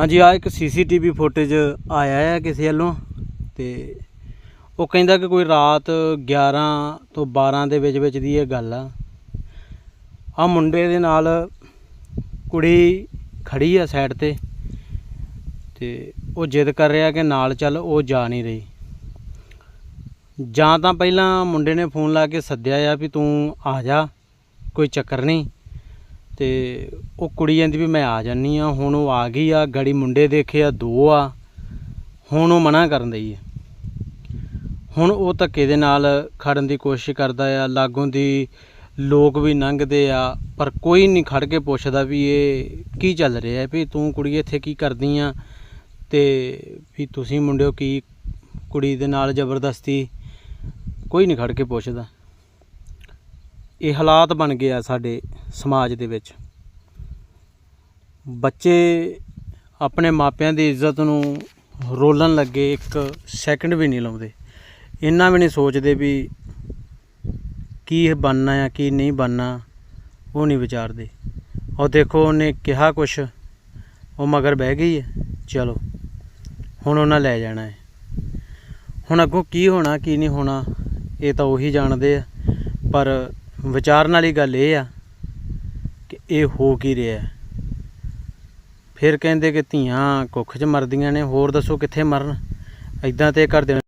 ਹਾਂਜੀ ਆ ਇੱਕ ਸੀਸੀਟੀਵੀ ਫੁਟੇਜ ਆਇਆ ਹੈ ਕਿਸੇ ਵੱਲੋਂ ਤੇ ਉਹ ਕਹਿੰਦਾ ਕਿ ਕੋਈ ਰਾਤ 11 ਤੋਂ 12 ਦੇ ਵਿੱਚ ਵਿੱਚ ਦੀ ਇਹ ਗੱਲ ਆ। ਆ ਮੁੰਡੇ ਦੇ ਨਾਲ ਕੁੜੀ ਖੜੀ ਆ ਸਾਈਡ ਤੇ ਤੇ ਉਹ ਜਿੱਦ ਕਰ ਰਿਹਾ ਕਿ ਨਾਲ ਚੱਲ ਉਹ ਜਾ ਨਹੀਂ ਰਹੀ। ਜਾਂ ਤਾਂ ਪਹਿਲਾਂ ਮੁੰਡੇ ਨੇ ਫੋਨ ਲਾ ਕੇ ਸੱਦਿਆ ਆ ਵੀ ਤੂੰ ਆ ਜਾ, ਕੋਈ ਚੱਕਰ ਨਹੀਂ। ਤੇ ਉਹ ਕੁੜੀ ਕਹਿੰਦੀ ਵੀ ਮੈਂ ਆ ਜਾਨੀ ਆ ਹੁਣ ਉਹ ਆ ਗਈ ਆ, ਗੜੀ ਮੁੰਡੇ ਦੇਖੇ ਆ, ਦੋ ਆ। ਹੁਣ ਉਹ ਮਨਾ ਕਰਨ ਦਈ ਹੈ ਹੁਣ ਉਹ ਧੱਕੇ ਦੇ ਨਾਲ ਖੜਨ ਦੀ ਕੋਸ਼ਿਸ਼ ਕਰਦਾ ਆ, ਲਾਗੋਂ ਦੀ ਲੋਕ ਵੀ ਲੰਘਦੇ ਆ, ਪਰ ਕੋਈ ਨਹੀਂ ਖੜ ਕੇ ਪੁੱਛਦਾ ਵੀ ਇਹ ਕੀ ਚੱਲ ਰਿਹਾ ਹੈ ਵੀ ਤੂੰ ਕੁੜੀ ਇੱਥੇ ਕੀ ਕਰਦੀ ਆ ਤੇ ਵੀ ਤੁਸੀਂ ਮੁੰਡਿਓ ਕੀ ਕੁੜੀ ਦੇ ਨਾਲ ਜ਼ਬਰਦਸਤੀ, ਕੋਈ ਨਹੀਂ ਖੜ ਕੇ ਪੁੱਛਦਾ। ਇਹ ਹਾਲਾਤ ਬਣ ਗਏ ਆ ਸਾਡੇ ਸਮਾਜ ਦੇ ਵਿੱਚ। ਬੱਚੇ ਆਪਣੇ ਮਾਪਿਆਂ ਦੀ ਇੱਜ਼ਤ ਨੂੰ ਰੋਲਣ ਲੱਗੇ, ਇੱਕ ਸੈਕਿੰਡ ਵੀ ਨਹੀਂ ਲਾਉਂਦੇ। ਇੰਨਾ ਵੀ ਨਹੀਂ ਸੋਚਦੇ ਵੀ ਕੀ ਇਹ ਬਣਨਾ ਆ, ਕੀ ਨਹੀਂ ਬਣਨਾ, ਉਹ ਨਹੀਂ ਵਿਚਾਰਦੇ। ਉਹ ਦੇਖੋ, ਉਹਨੇ ਕਿਹਾ ਕੁਛ, ਉਹ ਮਗਰ ਬਹਿ ਗਈ ਹੈ। ਚਲੋ, ਹੁਣ ਉਹਨਾਂ ਲੈ ਜਾਣਾ ਹੈ। ਹੁਣ ਅੱਗੋਂ ਕੀ ਹੋਣਾ, ਕੀ ਨਹੀਂ ਹੋਣਾ, ਇਹ ਤਾਂ ਉਹੀ ਜਾਣਦੇ ਆ। ਪਰ ਵਿਚਾਰਨ ਵਾਲੀ ਗੱਲ ਇਹ ਆ ਕਿ ਇਹ ਹੋ ਕੀ ਰਿਹਾ ਫਿਰ ਕਹਿੰਦੇ ਕਿ ਧੀਆਂ ਕੁੱਖ 'ਚ ਮਰਦੀਆਂ ਨੇ, ਹੋਰ ਦੱਸੋ ਕਿੱਥੇ ਮਰਨ? ਐਦਾਂ ਤੇ ਘਰ ਦੇ